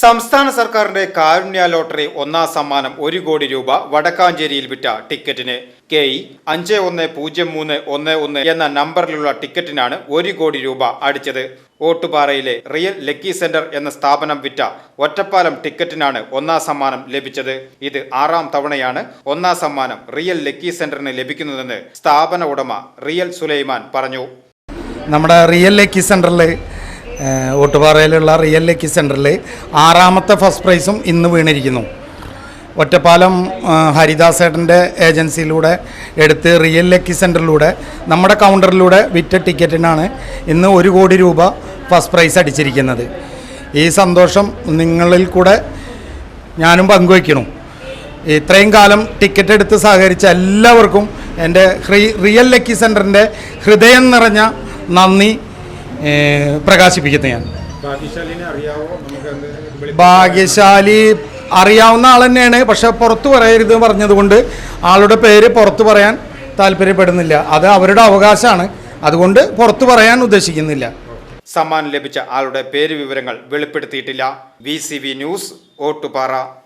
സംസ്ഥാന സർക്കാരിന്റെ കാരുണ്യ ലോട്ടറി ഒന്നാം സമ്മാനം ഒരു കോടി രൂപ വടക്കാഞ്ചേരിയിൽ വിറ്റ ടിക്കറ്റിന്. കെ ഇ അഞ്ച് ഒന്ന് പൂജ്യം മൂന്ന് ഒന്ന് ഒന്ന് എന്ന നമ്പറിലുള്ള ടിക്കറ്റിനാണ് ഒരു കോടി രൂപ അടിച്ചത്. ഓട്ടുപാറയിലെ റിയൽ ലക്കി സെന്റർ എന്ന സ്ഥാപനം വിറ്റ ഒറ്റപ്പാലം ടിക്കറ്റിനാണ് ഒന്നാം സമ്മാനം ലഭിച്ചത്. ഇത് ആറാം തവണയാണ് ഒന്നാം സമ്മാനം റിയൽ ലക്കി സെന്ററിന് ലഭിക്കുന്നതെന്ന് സ്ഥാപന ഉടമ റിയൽ സുലൈമാൻ പറഞ്ഞു. നമ്മുടെ റിയൽ ലക്കി സെന്ററിൽ ഓട്ടുപാറയിലുള്ള റിയൽ ലക്കി സെന്ററിൽ ആറാമത്തെ ഫസ്റ്റ് പ്രൈസും ഇന്ന് വീണിരിക്കുന്നു. ഒറ്റപ്പാലം ഹരിദാസേട്ടന്റെ ഏജൻസിയിലൂടെ എടുത്ത് റിയൽ ലക്കി സെന്ററിലൂടെ നമ്മുടെ കൗണ്ടറിലൂടെ വിറ്റ ടിക്കറ്റിനാണ് ഇന്ന് ഒരു കോടി രൂപ ഫസ്റ്റ് പ്രൈസ് അടിച്ചിരിക്കുന്നത്. ഈ സന്തോഷം നിങ്ങളിൽ കൂടെ ഞാനും പങ്കുവയ്ക്കണം ഇത്രയും കാലം ടിക്കറ്റ് എടുത്ത് സഹകരിച്ച എല്ലാവർക്കും എന്റെ റിയൽ ലക്കി സെന്ററിന്റെ ഹൃദയം നിറഞ്ഞ നന്ദി. ഏ, പ്രകാശിപ്പിക്കുന്നു ഞാൻ. ഭാഗ്യശാലി അറിയാവുന്ന ആൾ തന്നെയാണ്. പക്ഷെ പുറത്തു പറയരുത് പറഞ്ഞതുകൊണ്ട് ആളുടെ പേര് പുറത്തു പറയാൻ താല്പര്യപ്പെടുന്നില്ല. അത് അവരുടെ അവകാശമാണ്. അതുകൊണ്ട് പുറത്തു പറയാൻ ഉദ്ദേശിക്കുന്നില്ല. സമ്മാനം ലഭിച്ച ആളുടെ പേര് വിവരങ്ങൾ വെളിപ്പെടുത്തിയിട്ടില്ല. V C V news Ottupara.